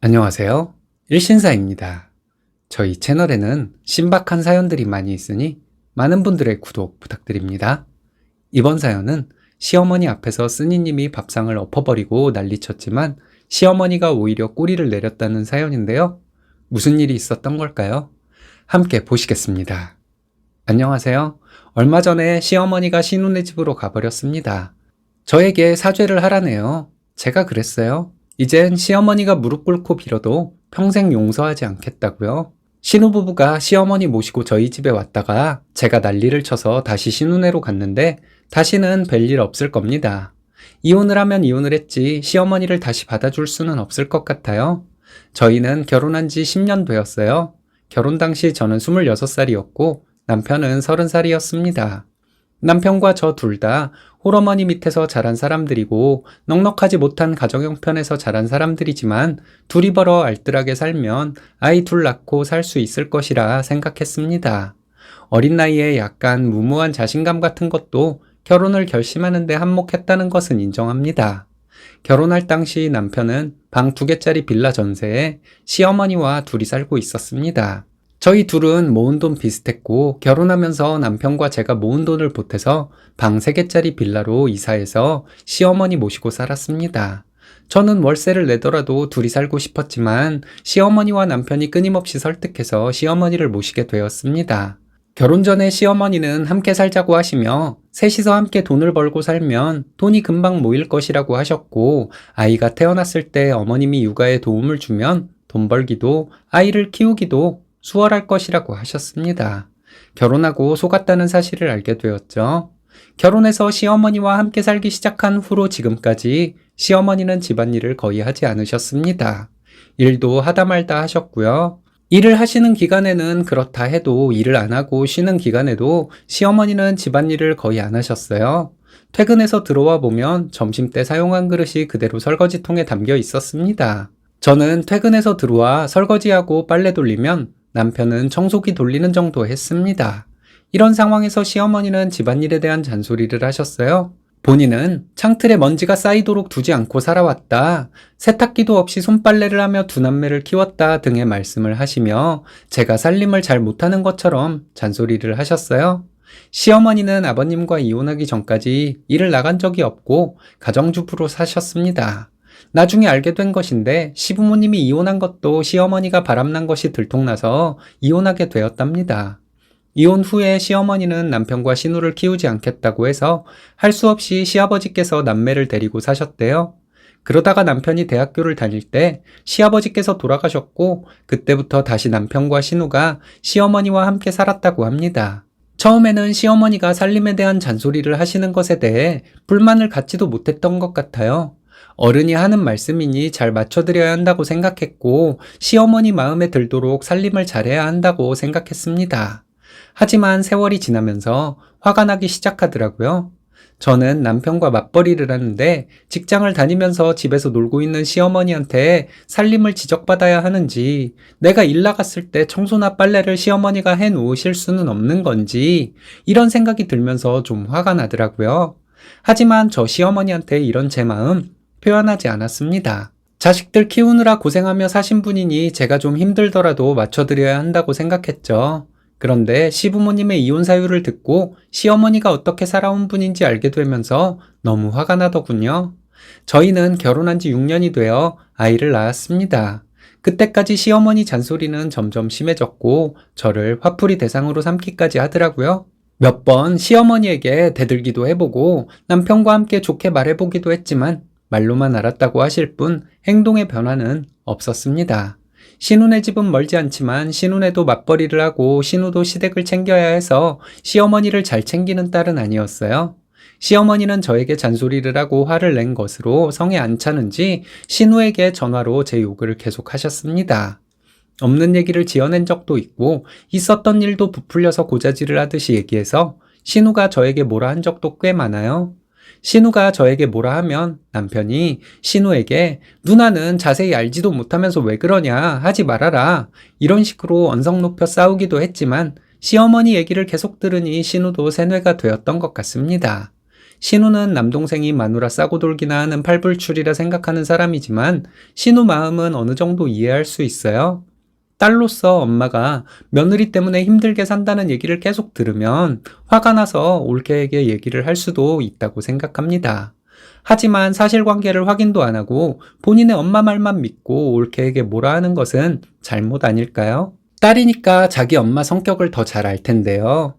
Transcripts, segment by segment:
안녕하세요. 일신사입니다. 저희 채널에는 신박한 사연들이 많이 있으니 많은 분들의 구독 부탁드립니다. 이번 사연은 시어머니 앞에서 쓰니님이 밥상을 엎어버리고 난리쳤지만 시어머니가 오히려 꼬리를 내렸다는 사연인데요. 무슨 일이 있었던 걸까요? 함께 보시겠습니다. 안녕하세요. 얼마 전에 시어머니가 신우네 집으로 가버렸습니다. 저에게 사죄를 하라네요. 제가 그랬어요. 이젠 시어머니가 무릎 꿇고 빌어도 평생 용서하지 않겠다고요. 신우부부가 시어머니 모시고 저희 집에 왔다가 제가 난리를 쳐서 다시 신우네로 갔는데 다시는 뵐일 없을 겁니다. 이혼을 하면 이혼을 했지 시어머니를 다시 받아줄 수는 없을 것 같아요. 저희는 결혼한 지 10년 되었어요. 결혼 당시 저는 26살이었고 남편은 30살이었습니다. 남편과 저 둘 다 홀어머니 밑에서 자란 사람들이고 넉넉하지 못한 가정 형편에서 자란 사람들이지만 둘이 벌어 알뜰하게 살면 아이 둘 낳고 살 수 있을 것이라 생각했습니다. 어린 나이에 약간 무모한 자신감 같은 것도 결혼을 결심하는데 한몫했다는 것은 인정합니다. 결혼할 당시 남편은 방 두 개짜리 빌라 전세에 시어머니와 둘이 살고 있었습니다. 저희 둘은 모은 돈 비슷했고 결혼하면서 남편과 제가 모은 돈을 보태서 방 3개짜리 빌라로 이사해서 시어머니 모시고 살았습니다. 저는 월세를 내더라도 둘이 살고 싶었지만 시어머니와 남편이 끊임없이 설득해서 시어머니를 모시게 되었습니다. 결혼 전에 시어머니는 함께 살자고 하시며 셋이서 함께 돈을 벌고 살면 돈이 금방 모일 것이라고 하셨고 아이가 태어났을 때 어머님이 육아에 도움을 주면 돈 벌기도 아이를 키우기도 수월할 것이라고 하셨습니다. 결혼하고 속았다는 사실을 알게 되었죠. 결혼해서 시어머니와 함께 살기 시작한 후로 지금까지 시어머니는 집안일을 거의 하지 않으셨습니다. 일도 하다 말다 하셨고요. 일을 하시는 기간에는 그렇다 해도 일을 안 하고 쉬는 기간에도 시어머니는 집안일을 거의 안 하셨어요. 퇴근해서 들어와 보면 점심때 사용한 그릇이 그대로 설거지통에 담겨 있었습니다. 저는 퇴근해서 들어와 설거지하고 빨래 돌리면 남편은 청소기 돌리는 정도 했습니다. 이런 상황에서 시어머니는 집안일에 대한 잔소리를 하셨어요. 본인은 창틀에 먼지가 쌓이도록 두지 않고 살아왔다. 세탁기도 없이 손빨래를 하며 두 남매를 키웠다 등의 말씀을 하시며 제가 살림을 잘 못하는 것처럼 잔소리를 하셨어요. 시어머니는 아버님과 이혼하기 전까지 일을 나간 적이 없고 가정주부로 사셨습니다. 나중에 알게 된 것인데 시부모님이 이혼한 것도 시어머니가 바람난 것이 들통나서 이혼하게 되었답니다. 이혼 후에 시어머니는 남편과 신우를 키우지 않겠다고 해서 할 수 없이 시아버지께서 남매를 데리고 사셨대요. 그러다가 남편이 대학교를 다닐 때 시아버지께서 돌아가셨고 그때부터 다시 남편과 신우가 시어머니와 함께 살았다고 합니다. 처음에는 시어머니가 살림에 대한 잔소리를 하시는 것에 대해 불만을 갖지도 못했던 것 같아요. 어른이 하는 말씀이니 잘 맞춰드려야 한다고 생각했고 시어머니 마음에 들도록 살림을 잘해야 한다고 생각했습니다. 하지만 세월이 지나면서 화가 나기 시작하더라고요. 저는 남편과 맞벌이를 하는데 직장을 다니면서 집에서 놀고 있는 시어머니한테 살림을 지적받아야 하는지 내가 일 나갔을 때 청소나 빨래를 시어머니가 해 놓으실 수는 없는 건지 이런 생각이 들면서 좀 화가 나더라고요. 하지만 저 시어머니한테 이런 제 마음 표현하지 않았습니다. 자식들 키우느라 고생하며 사신 분이니 제가 좀 힘들더라도 맞춰드려야 한다고 생각했죠. 그런데 시부모님의 이혼 사유를 듣고 시어머니가 어떻게 살아온 분인지 알게 되면서 너무 화가 나더군요. 저희는 결혼한 지 6년이 되어 아이를 낳았습니다. 그때까지 시어머니 잔소리는 점점 심해졌고 저를 화풀이 대상으로 삼기까지 하더라고요. 몇 번 시어머니에게 대들기도 해보고 남편과 함께 좋게 말해보기도 했지만 말로만 알았다고 하실 뿐 행동의 변화는 없었습니다. 신우네 집은 멀지 않지만 신우네도 맞벌이를 하고 신우도 시댁을 챙겨야 해서 시어머니를 잘 챙기는 딸은 아니었어요. 시어머니는 저에게 잔소리를 하고 화를 낸 것으로 성에 안 차는지 신우에게 전화로 제 욕을 계속 하셨습니다. 없는 얘기를 지어낸 적도 있고 있었던 일도 부풀려서 고자질을 하듯이 얘기해서 신우가 저에게 뭐라 한 적도 꽤 많아요. 신우가 저에게 뭐라 하면 남편이 신우에게 누나는 자세히 알지도 못하면서 왜 그러냐 하지 말아라 이런 식으로 언성 높여 싸우기도 했지만 시어머니 얘기를 계속 들으니 신우도 세뇌가 되었던 것 같습니다. 신우는 남동생이 마누라 싸고 돌기나 하는 팔불출이라 생각하는 사람이지만 신우 마음은 어느 정도 이해할 수 있어요. 딸로서 엄마가 며느리 때문에 힘들게 산다는 얘기를 계속 들으면 화가 나서 올케에게 얘기를 할 수도 있다고 생각합니다. 하지만 사실관계를 확인도 안 하고 본인의 엄마 말만 믿고 올케에게 뭐라 하는 것은 잘못 아닐까요? 딸이니까 자기 엄마 성격을 더 잘 알 텐데요.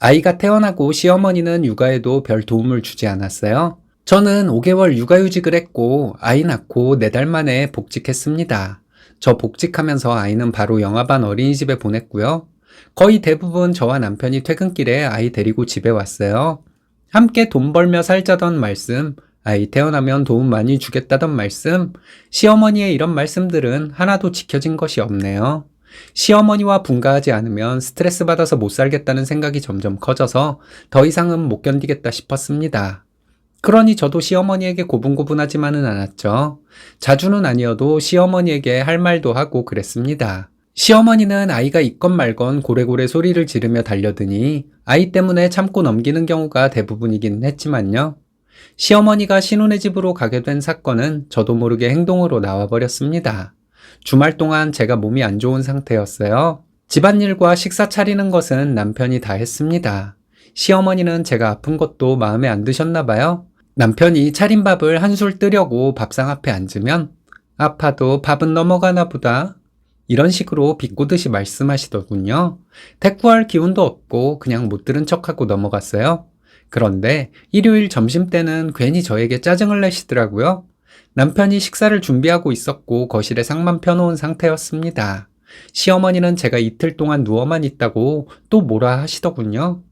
아이가 태어나고 시어머니는 육아에도 별 도움을 주지 않았어요. 저는 5개월 육아휴직을 했고 아이 낳고 4달 만에 복직했습니다. 저 복직하면서 아이는 바로 영아반 어린이집에 보냈고요. 거의 대부분 저와 남편이 퇴근길에 아이 데리고 집에 왔어요. 함께 돈 벌며 살자던 말씀, 아이 태어나면 도움 많이 주겠다던 말씀, 시어머니의 이런 말씀들은 하나도 지켜진 것이 없네요. 시어머니와 분가하지 않으면 스트레스 받아서 못 살겠다는 생각이 점점 커져서 더 이상은 못 견디겠다 싶었습니다. 그러니 저도 시어머니에게 고분고분하지만은 않았죠. 자주는 아니어도 시어머니에게 할 말도 하고 그랬습니다. 시어머니는 아이가 있건 말건 고래고래 소리를 지르며 달려드니 아이 때문에 참고 넘기는 경우가 대부분이긴 했지만요. 시어머니가 신혼의 집으로 가게 된 사건은 저도 모르게 행동으로 나와버렸습니다. 주말 동안 제가 몸이 안 좋은 상태였어요. 집안일과 식사 차리는 것은 남편이 다 했습니다. 시어머니는 제가 아픈 것도 마음에 안 드셨나 봐요. 남편이 차린 밥을 한술 뜨려고 밥상 앞에 앉으면 아파도 밥은 넘어가나 보다. 이런 식으로 비꼬듯이 말씀하시더군요. 대꾸할 기운도 없고 그냥 못 들은 척하고 넘어갔어요. 그런데 일요일 점심 때는 괜히 저에게 짜증을 내시더라고요. 남편이 식사를 준비하고 있었고 거실에 상만 펴놓은 상태였습니다. 시어머니는 제가 이틀 동안 누워만 있다고 또 뭐라 하시더군요.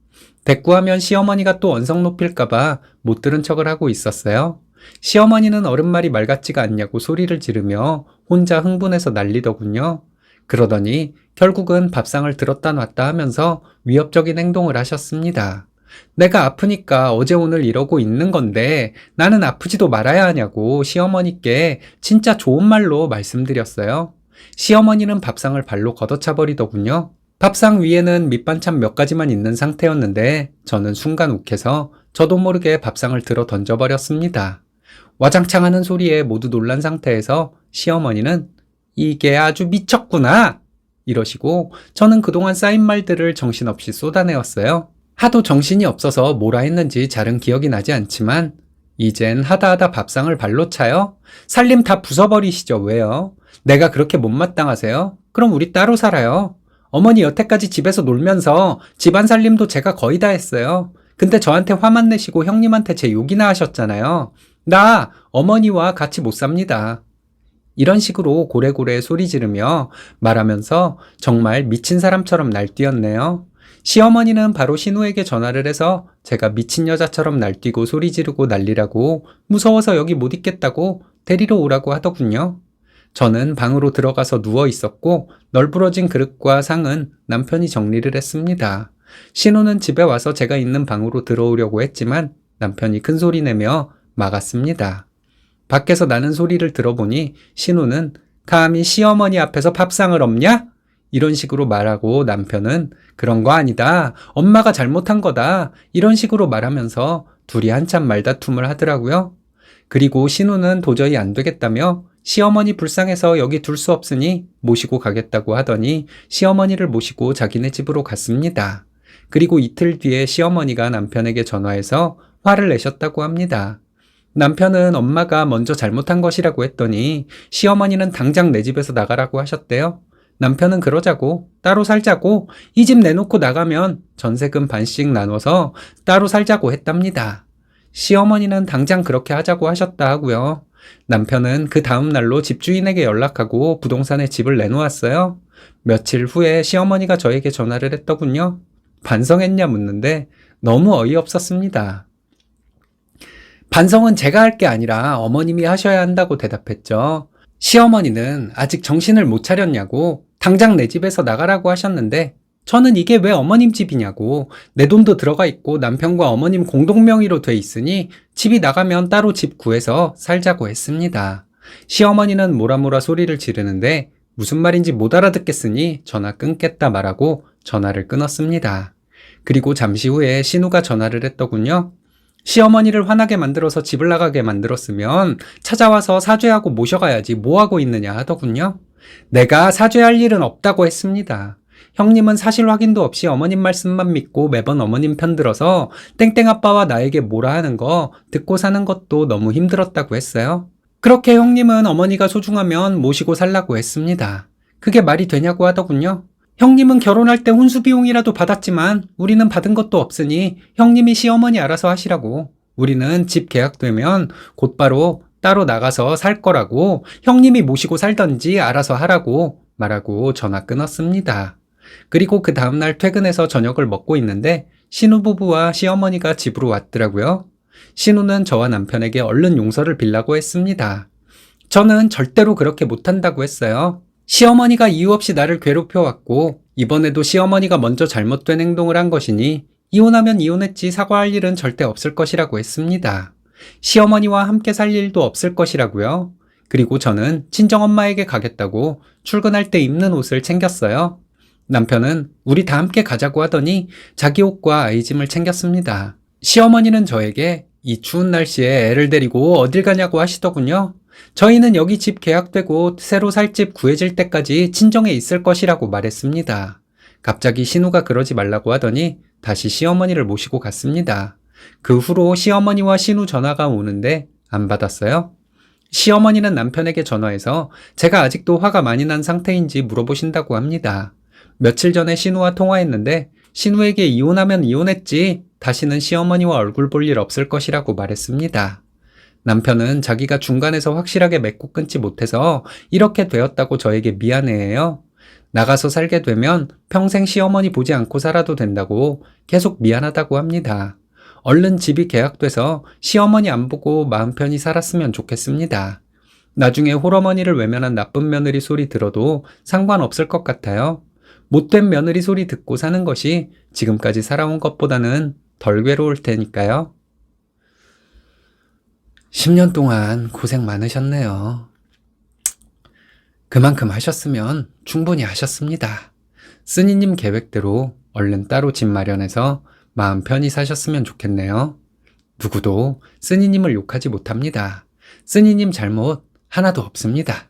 대꾸하면 시어머니가 또 언성 높일까봐 못 들은 척을 하고 있었어요. 시어머니는 어른 말이 말 같지가 않냐고 소리를 지르며 혼자 흥분해서 난리더군요. 그러더니 결국은 밥상을 들었다 놨다 하면서 위협적인 행동을 하셨습니다. 내가 아프니까 어제 오늘 이러고 있는 건데 나는 아프지도 말아야 하냐고 시어머니께 진짜 좋은 말로 말씀드렸어요. 시어머니는 밥상을 발로 걷어차 버리더군요. 밥상 위에는 밑반찬 몇 가지만 있는 상태였는데 저는 순간 욱해서 저도 모르게 밥상을 들어 던져버렸습니다. 와장창 하는 소리에 모두 놀란 상태에서 시어머니는 이게 아주 미쳤구나! 이러시고 저는 그동안 쌓인 말들을 정신없이 쏟아내었어요. 하도 정신이 없어서 뭐라 했는지 잘은 기억이 나지 않지만 이젠 하다 하다 밥상을 발로 차요? 살림 다 부숴버리시죠, 왜요? 내가 그렇게 못마땅하세요? 그럼 우리 따로 살아요. 어머니 여태까지 집에서 놀면서 집안 살림도 제가 거의 다 했어요. 근데 저한테 화만 내시고 형님한테 제 욕이나 하셨잖아요. 나 어머니와 같이 못 삽니다. 이런 식으로 고래고래 소리 지르며 말하면서 정말 미친 사람처럼 날뛰었네요. 시어머니는 바로 신우에게 전화를 해서 제가 미친 여자처럼 날뛰고 소리 지르고 난리라고 무서워서 여기 못 있겠다고 데리러 오라고 하더군요. 저는 방으로 들어가서 누워 있었고 널브러진 그릇과 상은 남편이 정리를 했습니다. 신우는 집에 와서 제가 있는 방으로 들어오려고 했지만 남편이 큰 소리 내며 막았습니다. 밖에서 나는 소리를 들어보니 신우는 감히 시어머니 앞에서 밥상을 엎냐? 이런 식으로 말하고 남편은 그런 거 아니다. 엄마가 잘못한 거다. 이런 식으로 말하면서 둘이 한참 말다툼을 하더라고요. 그리고 신우는 도저히 안 되겠다며 시어머니 불쌍해서 여기 둘 수 없으니 모시고 가겠다고 하더니 시어머니를 모시고 자기네 집으로 갔습니다. 그리고 이틀 뒤에 시어머니가 남편에게 전화해서 화를 내셨다고 합니다. 남편은 엄마가 먼저 잘못한 것이라고 했더니 시어머니는 당장 내 집에서 나가라고 하셨대요. 남편은 그러자고 따로 살자고 이 집 내놓고 나가면 전세금 반씩 나눠서 따로 살자고 했답니다. 시어머니는 당장 그렇게 하자고 하셨다 하고요. 남편은 그 다음 날로 집주인에게 연락하고 부동산에 집을 내놓았어요. 며칠 후에 시어머니가 저에게 전화를 했더군요. 반성했냐 묻는데 너무 어이없었습니다. 반성은 제가 할 게 아니라 어머님이 하셔야 한다고 대답했죠. 시어머니는 아직 정신을 못 차렸냐고 당장 내 집에서 나가라고 하셨는데 저는 이게 왜 어머님 집이냐고 내 돈도 들어가 있고 남편과 어머님 공동 명의로 돼 있으니 집이 나가면 따로 집 구해서 살자고 했습니다. 시어머니는 뭐라뭐라 소리를 지르는데 무슨 말인지 못 알아듣겠으니 전화 끊겠다 말하고 전화를 끊었습니다. 그리고 잠시 후에 신우가 전화를 했더군요. 시어머니를 화나게 만들어서 집을 나가게 만들었으면 찾아와서 사죄하고 모셔가야지 뭐하고 있느냐 하더군요. 내가 사죄할 일은 없다고 했습니다. 형님은 사실 확인도 없이 어머님 말씀만 믿고 매번 어머님 편 들어서 땡땡 아빠와 나에게 뭐라 하는 거 듣고 사는 것도 너무 힘들었다고 했어요. 그렇게 형님은 어머니가 소중하면 모시고 살라고 했습니다. 그게 말이 되냐고 하더군요. 형님은 결혼할 때 혼수 비용이라도 받았지만 우리는 받은 것도 없으니 형님이 시어머니 알아서 하시라고. 우리는 집 계약되면 곧바로 따로 나가서 살 거라고 형님이 모시고 살던지 알아서 하라고 말하고 전화 끊었습니다. 그리고 그 다음날 퇴근해서 저녁을 먹고 있는데 신우부부와 시어머니가 집으로 왔더라고요. 신우는 저와 남편에게 얼른 용서를 빌라고 했습니다. 저는 절대로 그렇게 못한다고 했어요. 시어머니가 이유 없이 나를 괴롭혀왔고, 이번에도 시어머니가 먼저 잘못된 행동을 한 것이니, 이혼하면 이혼했지 사과할 일은 절대 없을 것이라고 했습니다. 시어머니와 함께 살 일도 없을 것이라고요. 그리고 저는 친정엄마에게 가겠다고 출근할 때 입는 옷을 챙겼어요. 남편은 우리 다 함께 가자고 하더니 자기 옷과 아이 짐을 챙겼습니다. 시어머니는 저에게 이 추운 날씨에 애를 데리고 어딜 가냐고 하시더군요. 저희는 여기 집 계약되고 새로 살 집 구해질 때까지 친정에 있을 것이라고 말했습니다. 갑자기 신우가 그러지 말라고 하더니 다시 시어머니를 모시고 갔습니다. 그 후로 시어머니와 신우 전화가 오는데 안 받았어요. 시어머니는 남편에게 전화해서 제가 아직도 화가 많이 난 상태인지 물어보신다고 합니다. 며칠 전에 신우와 통화했는데 신우에게 이혼하면 이혼했지 다시는 시어머니와 얼굴 볼 일 없을 것이라고 말했습니다. 남편은 자기가 중간에서 확실하게 맺고 끊지 못해서 이렇게 되었다고 저에게 미안해해요. 나가서 살게 되면 평생 시어머니 보지 않고 살아도 된다고 계속 미안하다고 합니다. 얼른 집이 계약돼서 시어머니 안 보고 마음 편히 살았으면 좋겠습니다. 나중에 홀어머니를 외면한 나쁜 며느리 소리 들어도 상관없을 것 같아요. 못된 며느리 소리 듣고 사는 것이 지금까지 살아온 것보다는 덜 괴로울 테니까요. 10년 동안 고생 많으셨네요. 그만큼 하셨으면 충분히 하셨습니다. 쓰니님 계획대로 얼른 따로 집 마련해서 마음 편히 사셨으면 좋겠네요. 누구도 쓰니님을 욕하지 못합니다. 쓰니님 잘못 하나도 없습니다.